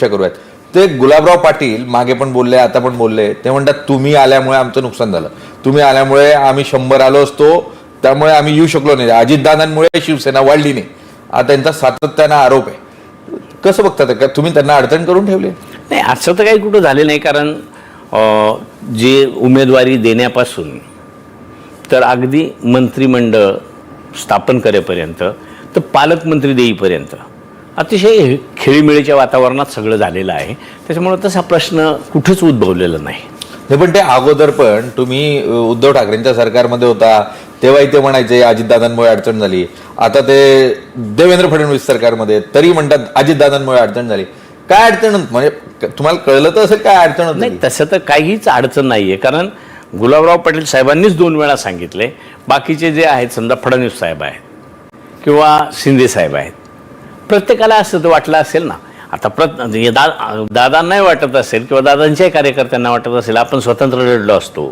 अपेक्षा करूयात. ते गुलाबराव पाटील मागे पण बोलले आता पण बोलले. ते म्हणतात तुम्ही आल्यामुळे आमचं नुकसान झालं. तुम्ही आल्यामुळे आम्ही शंभर आलो असतो. त्यामुळे आम्ही येऊ शकलो नाही. अजितदादांमुळे शिवसेना वाढली नाही. हा त्यांचा सातत्यानं आरोप आहे. कसं बघतात का तुम्ही त्यांना अडचण करून ठेवली? नाही असं तर काही कुठं झालं नाही. कारण जे उमेदवारी देण्यापासून तर अगदी मंत्रिमंडळ स्थापन करेपर्यंत तर पालकमंत्री देईपर्यंत अतिशय खेळीमेळीच्या वातावरणात सगळं झालेलं आहे. त्याच्यामुळे तसा प्रश्न कुठंच उद्भवलेला नाही. नाही पण ते अगोदर पण तुम्ही उद्धव ठाकरेंच्या सरकारमध्ये होता तेव्हाही ते म्हणायचे अजितदादांमुळे अडचण झाली. आता ते देवेंद्र फडणवीस सरकारमध्ये तरी म्हणतात अजितदादांमुळे अडचण झाली. काय अडचण म्हणजे तुम्हाला कळलं तर असेल काय अडचण होत नाही तसं तर काहीच अडचण नाही आहे कारण गुलाबराव पाटील साहेबांनीच दोन वेळा सांगितले बाकीचे जे आहेत समजा फडणवीस साहेब आहेत किंवा शिंदे साहेब आहेत प्रत्येकाला असं वाटलं असेल ना आता प्रत दा दादांनाही वाटत असेल किंवा दादांच्याही कार्यकर्त्यांना वाटत असेल आपण स्वतंत्र लढलो असतो.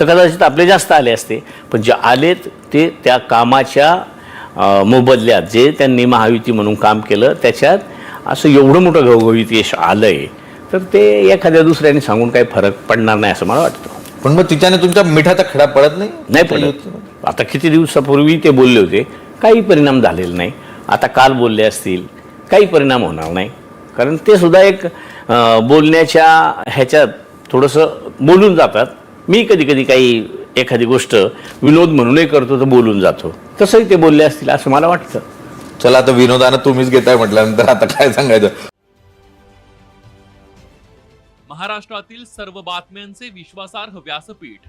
तर कदाचित आपले जास्त आले असते पण जे आलेत ते त्या कामाच्या मोबदल्यात जे त्यांनी महायुती म्हणून काम केलं त्याच्यात असं एवढं मोठं घवघवीत यश आलं आहे तर ते एखाद्या दुसऱ्याने सांगून काही फरक पडणार नाही असं मला वाटतं. पण मग तिच्याने तुमच्या मिठाचा खडा पडत नाही? नाही पडत. आता किती दिवसापूर्वी ते बोलले होते काही परिणाम झालेला नाही. आता काल बोलले असतील काही परिणाम होणार नाही. कारण ते सुद्धा एक बोलण्याच्या ह्याच्यात थोडंसं बोलून जातात. मी कधी कधी काही एखादी गोष्ट विनोद म्हणूनही करतो तर बोलून जातो. तसंही ते बोलले असतील असं मला वाटतं. चला आता विनोदानं तुम्हीच घेताय म्हटल्यानंतर आता काय सांगायचं? महाराष्ट्रातील सर्व बातम्यांचे विश्वासार्ह व्यासपीठ